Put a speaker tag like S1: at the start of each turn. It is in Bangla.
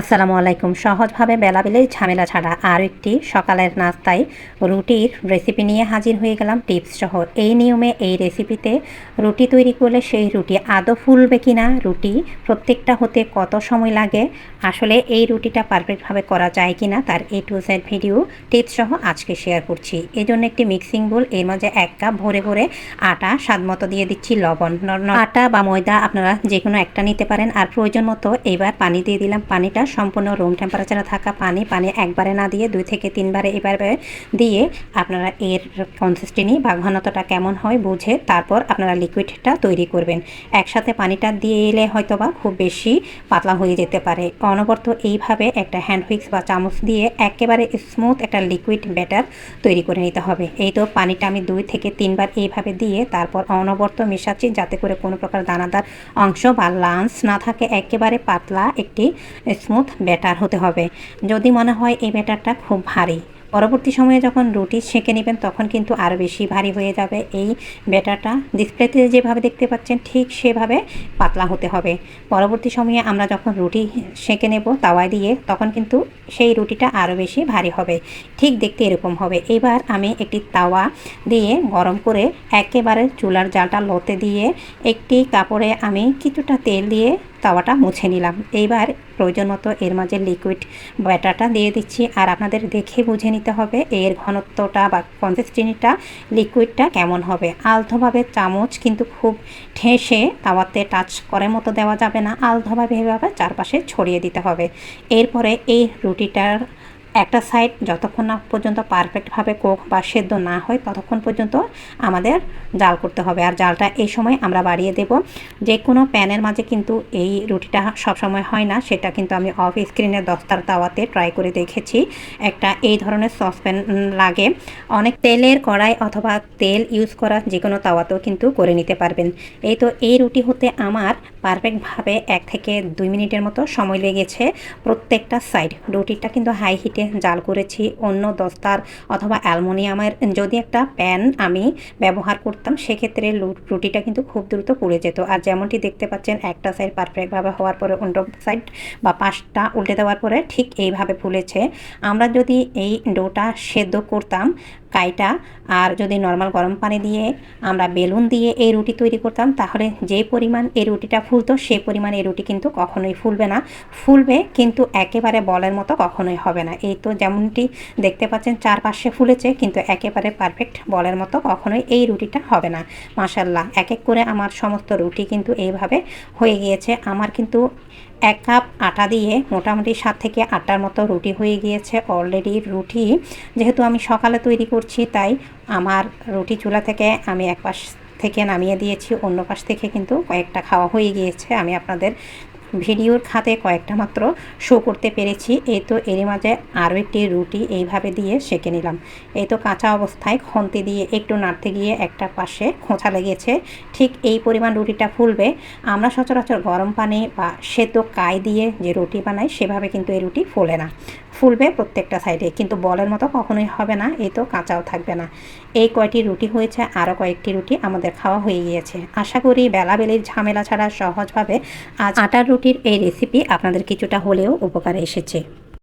S1: আসসালামু আলাইকুম। সহজভাবে বেলাবেলি ঝামেলা ছাড়া আর একটি সকালের নাস্তায় রুটির রেসিপি নিয়ে হাজির হয়ে গেলাম টিপস সহ। এই নিয়মে এই রেসিপিতে রুটি তৈরি করলে সেই রুটি আদৌ ফুলবে কি না রুটি প্রত্যেকটা হতে কত সময় লাগে, আসলে এই রুটিটা পারফেক্টভাবে করা যায় কি না তার A to Z video tips সহ আজকে শেয়ার করছি। এই জন্য একটি মিক্সিং বোল এর মাঝে এক কাপ ভরে ভরে আটা স্বাদ মতো দিয়ে দিচ্ছি লবণ আটা বা ময়দা আপনারা যে কোনো একটা নিতে পারেন। আর প্রয়োজন মতো এবার পানি দিয়ে দিলাম। পানিটা সম্পূর্ণ রুম টেম্পারেচারে থাকা পানি পানি একবারে না দিয়ে দুই থেকে তিনবারে এবারে দিয়ে আপনারা এর কনসিস্টেন্সি বা ঘনত্বটা কেমন হয় বুঝে তারপর আপনারা লিকুইডটা তৈরি করবেন। একসাথে পানিটা দিয়ে এলে হয়তো বা খুব বেশি পাতলা হয়ে যেতে পারে। অনবরত এইভাবে একটা হ্যান্ড হুইক্স বা চামচ দিয়ে একেবারে স্মুথ একটা লিকুইড ব্যাটার তৈরি করে নিতে হবে। এই তো পানিটা আমি দুই থেকে তিনবার এইভাবে দিয়ে তারপর অনবরত মেশাচ্ছি যাতে করে কোনো প্রকার দানাদার অংশ বা লাঞ্চ না থাকে। একেবারে পাতলা একটি স্মুথ ব্যাটার হতে হবে। যদি মনে হয় এই ব্যাটারটা খুব ভারী। পরবর্তী সময়ে যখন রুটি সেঁকে নেবেন, তখন কিন্তু আরও বেশি ভারী হয়ে যাবে। এই ব্যাটারটা ডিসপ্লেতে যেভাবে দেখতে পাচ্ছেন, ঠিক সেভাবে পাতলা হতে হবে। পরবর্তী সময়ে আমরা যখন রুটি সেঁকে নেব তাওয়ায় দিয়ে, তখন কিন্তু সেই রুটিটা আরও বেশি ভারী হবে। ঠিক দেখতে এরকম হবে। এবার আমি একটি তাওয়া দিয়ে গরম করে একেবারে চুলার জালটা লতে দিয়ে একটি কাপড়ে আমি কিছুটা তেল দিয়ে তাওয়াটা মুছে নিলাম। এইবার প্রয়োজন মতো এর মাঝে লিকুইড ব্যাটারটা দিয়ে দিচ্ছি। আর আপনাদের দেখে বুঝে নিতে হবে এর ঘনত্বটা বা কনসিস্টেন্সিটা লিকুইডটা কেমন হবে। আলতোভাবে চামচ কিন্তু খুব ঠেসে তাওয়াতে টাচ করার মতো দেওয়া যাবে না। আলতোভাবে এভাবে চারপাশে ছড়িয়ে দিতে হবে। এরপরে এই রুটিটার একটা সাইড যতক্ষণ না পর্যন্ত পারফেক্টভাবে কোক বা সেদ্ধ না হয়, ততক্ষণ পর্যন্ত আমাদের জাল করতে হবে। আর জালটা এই সময় আমরা বাড়িয়ে দেব। যে কোনো প্যানের মাঝে কিন্তু এই রুটিটা সবসময় হয় না, সেটা কিন্তু আমি অফ স্ক্রিনের দস্তার তাওয়াতে ট্রাই করে দেখেছি। একটা এই ধরনের সসপ্যান লাগে। অনেক তেলের কড়াই অথবা তেল ইউজ করা যে কোনো তাওয়াতেও কিন্তু করে নিতে পারবেন। এই তো এই রুটি হতে আমার পারফেক্টভাবে এক থেকে দুই মিনিটের মতো সময় লেগেছে প্রত্যেকটা সাইড রুটিটা কিন্তু হাই হিটে জাল করেছি, অন্য দস্তার অথবা অ্যালমোনিয়ামের যদি একটা প্যান আমি ব্যবহার করতাম, সেক্ষেত্রে রুটিটা কিন্তু খুব দ্রুত পুড়ে যেত। আর যেমনটি দেখতে পাচ্ছেন, একটা সাইড পারফেক্টভাবে হওয়ার পরে, অন্য সাইড বা পাশটা উল্টে দেওয়ার পরে ঠিক এইভাবে ফুলেছে। আমরা যদি এই ডোটা সেদ্ধ করতাম কাইটা আর যদি নর্মাল গরম পানি দিয়ে আমরা বেলুন দিয়ে এই রুটি তৈরি করতাম, তাহলে যে পরিমাণ এই রুটিটা ফুলতো, সেই পরিমাণ এই রুটি কিন্তু কখনোই ফুলবে না। ফুলবে কিন্তু একেবারে বলের মতো কখনোই হবে না। এই তো যেমনটি দেখতে পাচ্ছেন, চারপাশে ফুলেছে, কিন্তু একেবারে পারফেক্ট বলের মতো কখনোই এই রুটিটা হবে না। মাসাল্লাহ এক এক করে আমার সমস্ত রুটি কিন্তু এইভাবে হয়ে গিয়েছে। আমার কিন্তু এক কাপ আটা দিয়ে মোটামুটি সাত থেকে আটটার মতো রুটি হয়ে গিয়েছে অলরেডি রুটি। যেহেতু আমি সকালে তৈরি করছি, তাই আমার রুটি চুলা থেকে আমি এক পাশ থেকে নামিয়ে দিয়েছি, অন্য পাশ থেকে কিন্তু কয়েকটা খাওয়া হয়ে গিয়েছে। আমি আপনাদের ভিডিওর খাতে কয়েকটা মাত্র শো করতে পেরেছি। এই তো এর মাঝে আরও একটি রুটি এইভাবে দিয়ে সেঁকে নিলাম। এই তো কাঁচা অবস্থায় খন্তি দিয়ে একটু নাড়তে গিয়ে একটা পাশে খোঁচা লেগেছে। ঠিক এই পরিমাণ রুটিটা ফুলবে। আমরা সচরাচর গরম পানি বা সেদ্ধ কায় দিয়ে যে রুটি বানাই, সেভাবে কিন্তু এই রুটি ফোলে না। ফুলবে প্রত্যেকটা সাইডে, কিন্তু বলের মতো কখনোই হবে না, এই তো কাঁচাও থাকবে না। এই কয়টি রুটি হয়েছে, আরও কয়েকটি রুটি আমাদের খাওয়া হয়ে গিয়েছে। আশা করি বেলাবেলির ঝামেলা ছাড়া সহজভাবে আজ আটার রুটির এই রেসিপি আপনাদের কিছুটা হলেও উপকারে এসেছে।